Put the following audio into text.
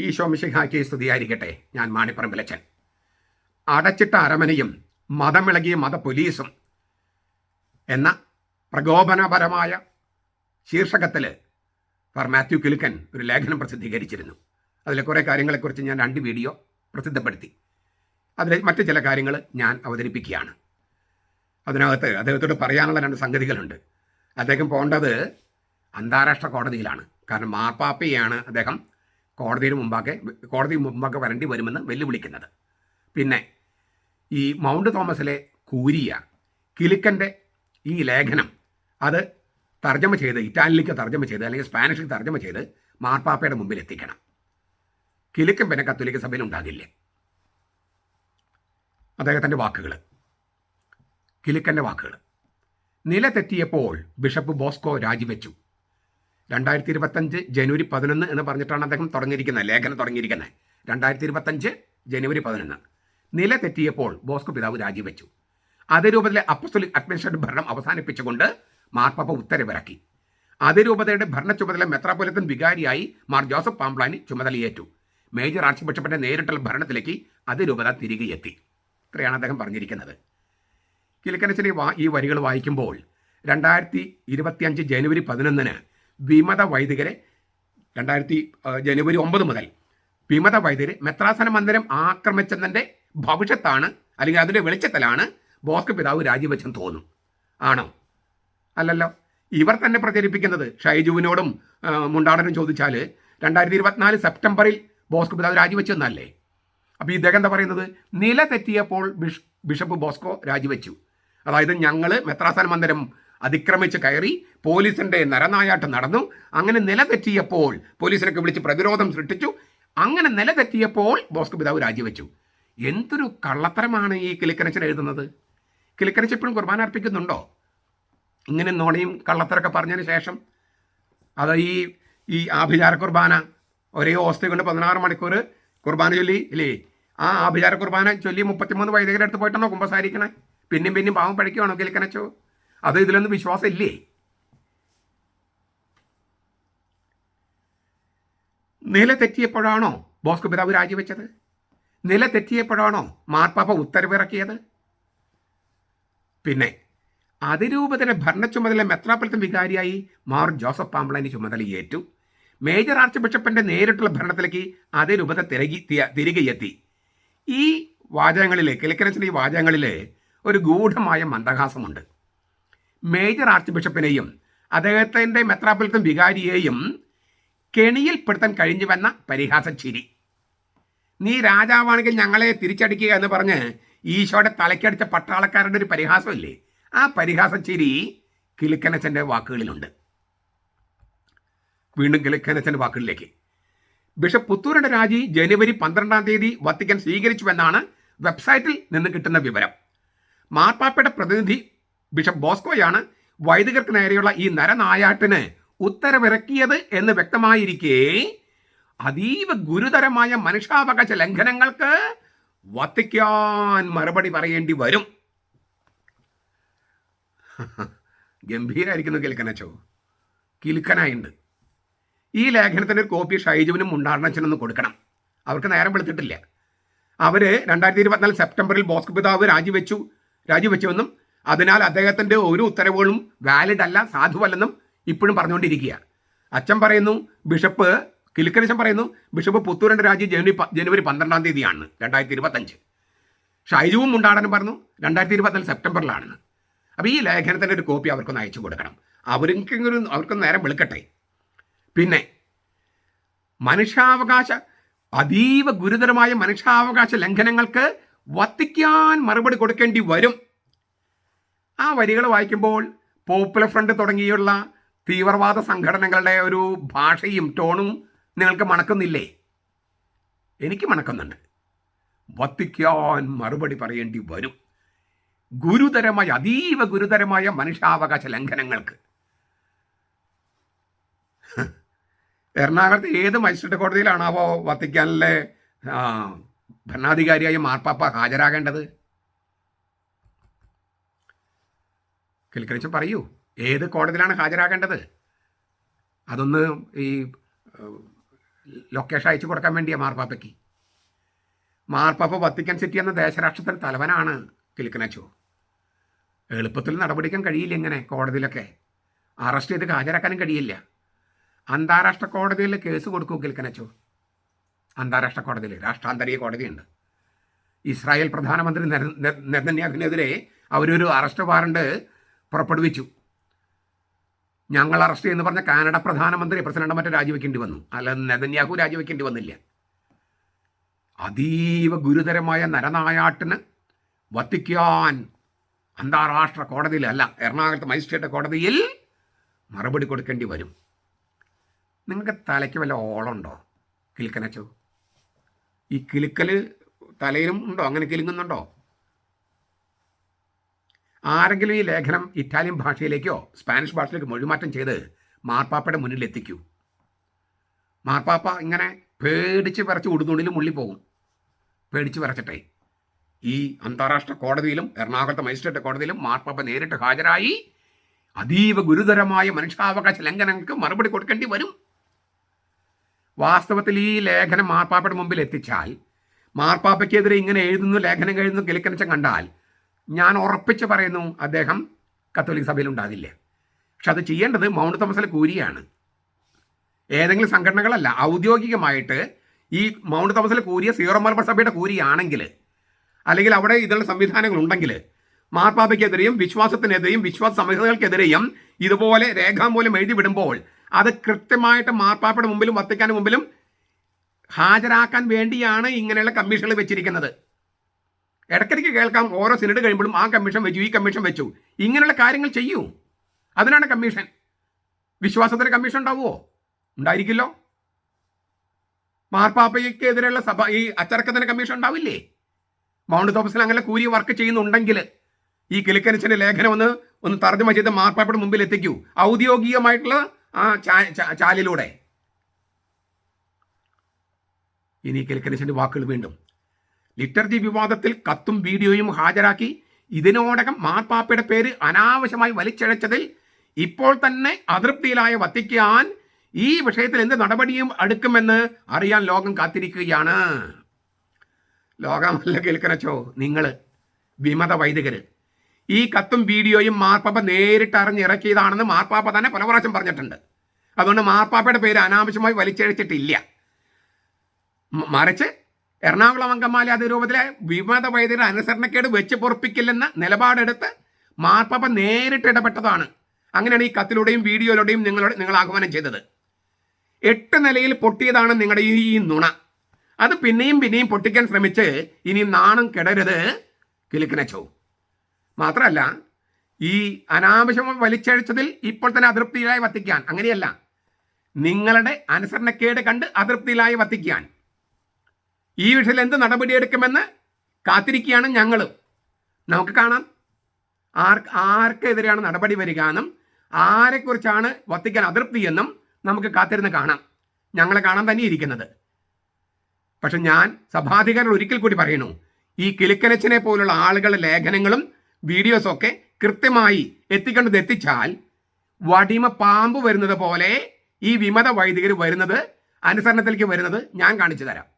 ഈശോ മിശിഹാക്കി സ്തുതിയായിരിക്കട്ടെ. ഞാൻ മാണിപ്പറമ്പിലച്ചൻ. അടച്ചിട്ട അരമനയും മതമിളകിയ മത പോലീസും എന്ന പ്രകോപനപരമായ ശീർഷകത്തിൽ ഫർ മാത്യു കിലുക്കൻ ഒരു ലേഖനം പ്രസിദ്ധീകരിച്ചിരുന്നു. അതിലെ കുറേ കാര്യങ്ങളെക്കുറിച്ച് ഞാൻ രണ്ട് വീഡിയോ പ്രസിദ്ധപ്പെടുത്തി. അതിൽ മറ്റ് ചില കാര്യങ്ങൾ ഞാൻ അവതരിപ്പിക്കുകയാണ്. അതിനകത്ത് അദ്ദേഹത്തോട് പറയാനുള്ള രണ്ട് സംഗതികളുണ്ട്. അദ്ദേഹം പോകേണ്ടത് അന്താരാഷ്ട്ര കോടതിയിലാണ്. കാരണം മാർപ്പാപ്പയാണ് അദ്ദേഹം കോടതിയുടെ മുമ്പാകെ കോടതി മുമ്പാകെ വരേണ്ടി വരുമെന്ന് വെല്ലുവിളിക്കുന്നത്. പിന്നെ ഈ മൗണ്ട് തോമസിലെ കൂരിയ കിലുക്കന്റെ ഈ ലേഖനം അത് തർജമ ചെയ്ത് ഇറ്റാലിയിലേക്ക് തർജമ ചെയ്ത് അല്ലെങ്കിൽ സ്പാനിഷിൽ തർജമ ചെയ്ത് മാർപ്പാപ്പയുടെ മുമ്പിൽ എത്തിക്കണം. കിലുക്കൻ പിന്നെ കത്തോലിക്ക സഭയിൽ ഉണ്ടാകില്ല? അദ്ദേഹത്തിന്റെ വാക്കുകൾ കിലുക്കന്റെ വാക്കുകൾ നില തെറ്റിയപ്പോൾ ബിഷപ്പ് ബോസ്കോ രാജിവെച്ചു. രണ്ടായിരത്തി ഇരുപത്തഞ്ച് ജനുവരി പതിനൊന്ന് എന്ന് പറഞ്ഞിട്ടാണ് അദ്ദേഹം തുടങ്ങിയിരിക്കുന്നത് ലേഖനം തുടങ്ങിയിരിക്കുന്നത്. രണ്ടായിരത്തി ഇരുപത്തഞ്ച് ജനുവരി പതിനൊന്ന്. നില തെറ്റിയപ്പോൾ ബോസ്കോ പിതാവ് രാജിവെച്ചു. അതേ രൂപത്തിലെ അപ്പസ്തുലി അഡ്മിനിസ്ട്രേറ്റീവ് ഭരണം അവസാനിപ്പിച്ചുകൊണ്ട് മാർപ്പാപ്പ ഉത്തരവിറക്കി. അതേ രൂപതയുടെ ഭരണ ചുമതല മെത്രാപ്പൊലിത്തൻ വികാരിയായി മാർ ജോസഫ് പാംപ്ലാനി ചുമതലയേറ്റു. മേജർ ആർച്ച് ബിഷപ്പിന്റെ നേരിട്ടുള്ള ഭരണത്തിലേക്ക് അതേ രൂപത തിരികെ എത്തി. ഇത്രയാണ് അദ്ദേഹം പറഞ്ഞിരിക്കുന്നത്. കിലക്കനച്ചനെ ഈ വരികൾ വായിക്കുമ്പോൾ രണ്ടായിരത്തി ഇരുപത്തിയഞ്ച് ജനുവരി പതിനൊന്നിന് വിമത വൈദികരെ രണ്ടായിരത്തി ജനുവരി ഒമ്പത് മുതൽ വിമത വൈദികരെ മെത്രാസന മന്ദിരം ആക്രമിച്ചതിന്റെ ഭവിഷ്യത്താണ് അല്ലെങ്കിൽ അതിന്റെ വെളിച്ചത്തിലാണ് ബോസ്കോ പിതാവ് രാജിവെച്ചെന്ന് തോന്നും ആണോ? അല്ലല്ലോ. ഇവർ തന്നെ പ്രചരിപ്പിക്കുന്നത് ഷൈജുവിനോടും മുണ്ടാടനും ചോദിച്ചാൽ രണ്ടായിരത്തി ഇരുപത്തിനാല് സെപ്റ്റംബറിൽ ബോസ്കോ പിതാവ് രാജിവെച്ചെന്നല്ലേ? അപ്പോൾ ഇദ്ദേഹം എന്താ പറയുന്നത്? നില തെറ്റിയപ്പോൾ ബിഷ് ബിഷപ്പ് ബോസ്കോ രാജിവെച്ചു. അതായത് ഞങ്ങൾ മെത്രാസന മന്ദിരം അതിക്രമിച്ച് കയറി പോലീസിന്റെ നരനായാട്ട് നടന്നു. അങ്ങനെ നിലതെറ്റിയപ്പോൾ പോലീസിനൊക്കെ വിളിച്ച് പ്രതിരോധം സൃഷ്ടിച്ചു. അങ്ങനെ നിലതെറ്റിയപ്പോൾ ബോസ്കോ പിതാവ് രാജിവെച്ചു. എന്തൊരു കള്ളത്തരമാണ് ഈ കിളിക്കനച്ചൻ എഴുതുന്നത്? കിളിക്കനച്ച് ഇപ്പോഴും കുർബാന അർപ്പിക്കുന്നുണ്ടോ? ഇങ്ങനെ നോണയും കള്ളത്തരൊക്കെ പറഞ്ഞതിന് ശേഷം അത് ഈ ഈ ആഭിചാര കുർബാന ഒരേ ഓസ്തി കൊണ്ട് പതിനാറ് മണിക്കൂർ കുർബാന ചൊല്ലി ഇല്ലേ? ആ ആഭിചാര കുർബാന ചൊല്ലി മുപ്പത്തിമൂന്ന് വൈദികരുടെ അടുത്ത് പോയിട്ടാണോ കുമ്പസാരിക്കണേ? പിന്നെയും പിന്നെയും പാവം പഠിക്കുവാണോ കിളിക്കനച്ചോ അത് ഇതിലൊന്നും വിശ്വാസം ഇല്ലേ നില തെറ്റിയപ്പോഴാണോ ബോസ്കോ പിതാവ് രാജിവെച്ചത്? നില തെറ്റിയപ്പോഴാണോ മാർപ്പാപ്പ ഉത്തരവിറക്കിയത് പിന്നെ അതിരൂപതയുടെ ഭരണ ചുമതല മെത്രാപ്പൊലിത്തൻ വികാരിയായി മാർ ജോസഫ് പാമ്പളനി ചുമതലയേറ്റു മേജർ ആർച്ച് ബിഷപ്പിന്റെ നേരിട്ടുള്ള ഭരണത്തിലേക്ക് അതിരൂപത തിരകി തിരികെ എത്തി ഈ വാചകങ്ങളിലെ കിലക്കനസിന്റെ ഈ വാചകങ്ങളിലെ ഒരു ഗൂഢമായ മന്ദഹാസമുണ്ട്. മേജർ ആർച്ച് ബിഷപ്പിനെയും അദ്ദേഹത്തിന്റെ മെത്രാപ്പൊലിത്തൻ വികാരിയെയും കെണിയിൽപ്പെടുത്താൻ കഴിഞ്ഞുവെന്ന പരിഹാസ ചിരി. നീ രാജാവാണെങ്കിൽ ഞങ്ങളെ തിരിച്ചടിക്കുക എന്ന് പറഞ്ഞ് ഈശോയുടെ തലക്കടിച്ച പട്ടാളക്കാരുടെ ഒരു പരിഹാസമില്ലേ? ആ പരിഹാസ ചിരി കിലുക്കനച്ചന്റെ വാക്കുകളിലുണ്ട്. വീണ്ടും കിലുക്കനച്ചന്റെ വാക്കുകളിലേക്ക്. ബിഷപ്പ് പുത്തൂരുടെ രാജി ജനുവരി പന്ത്രണ്ടാം തീയതി വത്തിക്കാൻ സ്വീകരിച്ചുവെന്നാണ് വെബ്സൈറ്റിൽ നിന്ന് കിട്ടുന്ന വിവരം. മാർപ്പാപ്പയുടെ പ്രതിനിധി ബിഷപ്പ് ബോസ്കോയാണ് വൈദികർക്ക് നേരെയുള്ള ഈ നരനായാട്ടിന് ഉത്തരവിറക്കിയത് എന്ന് വ്യക്തമായിരിക്കെ. അതീവ ഗുരുതരമായ മനുഷ്യാവകാശ ലംഘനങ്ങൾക്ക് വത്തിക്കാൻ മറുപടി പറയേണ്ടി വരും. ഗംഭീരായിരിക്കുന്നു കിൽക്കനച്ചോ. കിൽക്കനായുണ്ട്. ഈ ലേഖനത്തിന്റെ ഒരു കോപ്പി ഷൈജുവിനും മുണ്ടാർണച്ചനൊന്ന് കൊടുക്കണം. അവർക്ക് നേരം വെളുത്തിട്ടില്ല. അവർ രണ്ടായിരത്തി ഇരുപത്തിനാല് സെപ്റ്റംബറിൽ ബോസ്ക് പിതാവ് രാജിവെച്ചു. രാജിവെച്ചുവെന്നും അതിനാൽ അദ്ദേഹത്തിന്റെ ഒരു ഉത്തരവുകളും വാലിഡ് അല്ല സാധുവല്ലെന്നും ഇപ്പോഴും പറഞ്ഞുകൊണ്ടിരിക്കുക. അച്ഛൻ പറയുന്നു ബിഷപ്പ് കിലുക്കനച്ചൻ പറയുന്നു ബിഷപ്പ് പുത്തൂരന്റെ രാജി ജനുവരി ജനുവരി പന്ത്രണ്ടാം തീയതിയാണ് രണ്ടായിരത്തി ഇരുപത്തഞ്ച് ഷൈജുവും മുണ്ടാടനും പറഞ്ഞു രണ്ടായിരത്തി ഇരുപത്തഞ്ച് സെപ്റ്റംബറിലാണെന്ന്. അപ്പോൾ ഈ ലേഖനത്തിന്റെ ഒരു കോപ്പി അവർക്കൊന്ന് അയച്ചു കൊടുക്കണം. അവർക്കെങ്കിലും അവർക്കൊന്ന് നേരം വിളിക്കട്ടെ. പിന്നെ മനുഷ്യാവകാശ അതീവ ഗുരുതരമായ മനുഷ്യാവകാശ ലംഘനങ്ങൾക്ക് വത്തിക്കാൻ മറുപടി കൊടുക്കേണ്ടി വരും. ആ വരികൾ വായിക്കുമ്പോൾ പോപ്പുലർ ഫ്രണ്ട് തുടങ്ങിയുള്ള തീവ്രവാദ സംഘടനകളുടെ ഒരു ഭാഷയും ടോണും നിങ്ങൾക്ക് മണക്കുന്നില്ലേ? എനിക്ക് മണക്കുന്നുണ്ട്. വത്തിക്കാൻ മറുപടി പറയേണ്ടി വരും. ഗുരുതരമായ അതീവ ഗുരുതരമായ മനുഷ്യാവകാശ ലംഘനങ്ങൾക്ക്. എറണാകുളത്ത് ഏത് മജിസ്ട്രേറ്റ് കോടതിയിലാണാവോ വത്തിക്കാനിലെ ഭരണാധികാരിയായ മാർപ്പാപ്പ ഹാജരാകേണ്ടത്? കിൽക്കരിച്ച് പറയൂ. ഏത് കോടതിയിലാണ് ഹാജരാകേണ്ടത്? അതൊന്ന് ഈ ലൊക്കേഷൻ അയച്ചു കൊടുക്കാൻ വേണ്ടിയാണ് മാർപ്പാപ്പയ്ക്ക്. മാർപ്പാപ്പ വത്തിക്കാൻ സിറ്റി എന്ന ദേശരാഷ്ട്രത്തിന്റെ തലവനാണ് കിലിക്കനച്ചോ എളുപ്പത്തിൽ നടപടിക്കാൻ കഴിയില്ല ഇങ്ങനെ കോടതിയിലൊക്കെ. അറസ്റ്റ് ചെയ്ത് ഹാജരാക്കാനും കഴിയില്ല. അന്താരാഷ്ട്ര കോടതിയിൽ കേസ് കൊടുക്കൂ കിൽക്കനച്ചു അന്താരാഷ്ട്ര കോടതിയിൽ രാഷ്ട്രാന്തരീയ കോടതിയുണ്ട്. ഇസ്രായേൽ പ്രധാനമന്ത്രി നെതന്യാഹിനെതിരെ അവരൊരു അറസ്റ്റ് വാറണ്ട് പുറപ്പെടുവിച്ചു. ഞങ്ങൾ അറസ്റ്റ് ചെയ്യുന്ന പറഞ്ഞ കാനഡ പ്രധാനമന്ത്രി പ്രസിഡന്റ് മറ്റേ രാജിവെക്കേണ്ടി വന്നു. അല്ല നെതന്യാഹു രാജിവെക്കേണ്ടി വന്നില്ല. അതീവ ഗുരുതരമായ നരനായാട്ടിന് വത്തിക്കാൻ അന്താരാഷ്ട്ര കോടതിയിൽ അല്ല എറണാകുളത്ത് മജിസ്ട്രേറ്റ് കോടതിയിൽ മറുപടി കൊടുക്കേണ്ടി വരും. നിങ്ങൾക്ക് തലയ്ക്ക് വല്ല ഓളുണ്ടോ കിൽക്കനച്ചോ ഈ കിലുക്കൽ തലയിലും ഉണ്ടോ? അങ്ങനെ കിലുങ്ങുന്നുണ്ടോ? ആരെങ്കിലും ഈ ലേഖനം ഇറ്റാലിയൻ ഭാഷയിലേക്കോ സ്പാനിഷ് ഭാഷയിലേക്കോ മൊഴിമാറ്റം ചെയ്ത് മാർപ്പാപ്പയുടെ മുന്നിൽ എത്തിക്കൂ. മാർപ്പാപ്പ ഇങ്ങനെ പേടിച്ച് വിറച്ച് ഉടുതുണിലും മുള്ളിപ്പോകും പേടിച്ച് വിറച്ചിട്ടെ. ഈ അന്താരാഷ്ട്ര കോടതിയിലും എറണാകുളത്തെ മജിസ്ട്രേറ്റ് കോടതിയിലും മാർപ്പാപ്പ നേരിട്ട് ഹാജരായി അതീവ ഗുരുതരമായ മനുഷ്യാവകാശ ലംഘനങ്ങൾക്ക് മറുപടി കൊടുക്കേണ്ടി വരും. വാസ്തവത്തിൽ ഈ ലേഖനം മാർപ്പാപ്പയുടെ മുമ്പിൽ എത്തിച്ചാൽ മാർപ്പാപ്പയ്ക്കെതിരെ ഇങ്ങനെ എഴുതുന്നു ലേഖനം എഴുതുന്നു കിളിക്കനച്ചം കണ്ടാൽ ഞാൻ ഉറപ്പിച്ച് പറയുന്നു അദ്ദേഹം കത്തോലിക് സഭയിൽ ഉണ്ടാകില്ല പക്ഷെ അത് ചെയ്യേണ്ടത് മൗണ്ട് തോമസിലെ കൂരിയാണ്. ഏതെങ്കിലും സംഘടനകളല്ല ഔദ്യോഗികമായിട്ട് ഈ മൗണ്ട് തോമസിലെ കൂരിയ സീറോ മലബാർ സഭയുടെ കൂരിയാണെങ്കിൽ അല്ലെങ്കിൽ അവിടെ ഇതിനുള്ള സംവിധാനങ്ങൾ ഉണ്ടെങ്കിൽ മാർപ്പാപ്പയ്ക്കെതിരെയും വിശ്വാസത്തിനെതിരെയും വിശ്വാസ സംഹിതകൾക്കെതിരെയും ഇതുപോലെ രേഖാമൂലം എഴുതി വിടുമ്പോൾ അത് കൃത്യമായിട്ട് മാർപ്പാപ്പയുടെ മുമ്പിലും വത്തിക്കാനും മുമ്പിലും ഹാജരാക്കാൻ വേണ്ടിയാണ് ഇങ്ങനെയുള്ള കമ്മീഷനുകൾ വെച്ചിരിക്കുന്നത്. ഇടയ്ക്കിടയ്ക്ക് കേൾക്കാം ഓരോ സിനഡ് കഴിയുമ്പോഴും ആ കമ്മീഷൻ വെച്ചു ഈ കമ്മീഷൻ വെച്ചു. ഇങ്ങനെയുള്ള കാര്യങ്ങൾ ചെയ്യൂ. അതിനാണ് കമ്മീഷൻ വിശ്വാസത്തിന് കമ്മീഷൻ ഉണ്ടാവുമോ ഉണ്ടായിരിക്കില്ലോ. മാർപ്പാപ്പയ്ക്കെതിരെയുള്ള സഭ ഈ അച്ചടക്കത്തിന് കമ്മീഷൻ ഉണ്ടാവില്ലേ? മൗണ്ട് തോമസിൽ അങ്ങനെ കൂലി വർക്ക് ചെയ്യുന്നുണ്ടെങ്കിൽ ഈ കിളിക്കനച്ചിന്റെ ലേഖനം ഒന്ന് ഒന്ന് തർജമ ചെയ്ത് മാർപ്പാപ്പയുടെ മുമ്പിൽ എത്തിക്കൂ. ഔദ്യോഗികമായിട്ടുള്ള ആ ചാലിലൂടെ. ഇനി കിളിക്കനച്ചിന്റെ വാക്കുകൾ വീണ്ടും. ലിറ്റർജി വിവാദത്തിൽ കത്തും വീഡിയോയും ഹാജരാക്കി ഇതിനോടകം മാർപ്പാപ്പയുടെ പേര് അനാവശ്യമായി വലിച്ചഴച്ചതിൽ ഇപ്പോൾ തന്നെ അതൃപ്തിയിലായ വത്തിക്കാൻ ഈ വിഷയത്തിൽ എന്ത് നടപടിയും എടുക്കുമെന്ന് അറിയാൻ ലോകം കാത്തിരിക്കുകയാണ്. ലോകമല്ല കേൾക്കണച്ചോ നിങ്ങൾ വിമത വൈദികര്. ഈ കത്തും വീഡിയോയും മാർപ്പാപ്പ നേരിട്ട് അറിഞ്ഞിറക്കിയതാണെന്ന് മാർപ്പാപ്പ തന്നെ പല പ്രാവശ്യം പറഞ്ഞിട്ടുണ്ട്. അതുകൊണ്ട് മാർപ്പാപ്പയുടെ പേര് അനാവശ്യമായി വലിച്ചഴിച്ചിട്ടില്ല. മറിച്ച് എറണാകുളം അങ്കമാലി അതിരൂപത്തിലെ വിമത വൈദ്യരുടെ അനുസരണക്കേട് വെച്ച് പൊറപ്പിക്കില്ലെന്ന നിലപാടെടുത്ത് മാർപ്പാപ്പ നേരിട്ട് ഇടപെട്ടതാണ്. അങ്ങനെയാണ് ഈ കത്തിലൂടെയും വീഡിയോയിലൂടെയും നിങ്ങളോട് നിങ്ങൾ ആഹ്വാനം ചെയ്തത്. എട്ട് നിലയിൽ പൊട്ടിയതാണ് നിങ്ങളുടെ ഈ നുണ. അത് പിന്നെയും പിന്നെയും പൊട്ടിക്കാൻ ശ്രമിച്ച് ഇനി നാണം കെടരുത് കിലുക്കിനച്ചോ മാത്രമല്ല ഈ അനാവശ്യം വലിച്ചഴിച്ചതിൽ ഇപ്പോൾ തന്നെ അതൃപ്തിയിലായി വത്തിക്കാൻ. അങ്ങനെയല്ല നിങ്ങളുടെ അനുസരണക്കേട് കണ്ട് അതൃപ്തിയിലായി വത്തിക്കാൻ. ഈ വിഷയത്തിൽ എന്ത് നടപടിയെടുക്കുമെന്ന് കാത്തിരിക്കുകയാണ് ഞങ്ങളും. നമുക്ക് കാണാം. ആർ ആർക്കെതിരെയാണ് നടപടി വരിക എന്നും ആരെക്കുറിച്ചാണ് വത്തിക്കാൻ അതൃപ്തി എന്നും നമുക്ക് കാത്തിരുന്ന് കാണാം. ഞങ്ങളെ കാണാൻ തന്നെ ഇരിക്കുന്നത്. പക്ഷെ ഞാൻ സഭാധികാരികൾ ഒരിക്കൽ കൂടി പറയുന്നു ഈ കിലുക്കനച്ചനെ പോലുള്ള ആളുകളുടെ ലേഖനങ്ങളും വീഡിയോസും ഒക്കെ കൃത്യമായി എത്തിക്കേണ്ടത് എത്തിച്ചാൽ വടിമ പാമ്പ് വരുന്നത് പോലെ ഈ വിമത വൈദികർ വരുന്നത് അനുസരണത്തിലേക്ക് വരുന്നത് ഞാൻ കാണിച്ചു തരാം.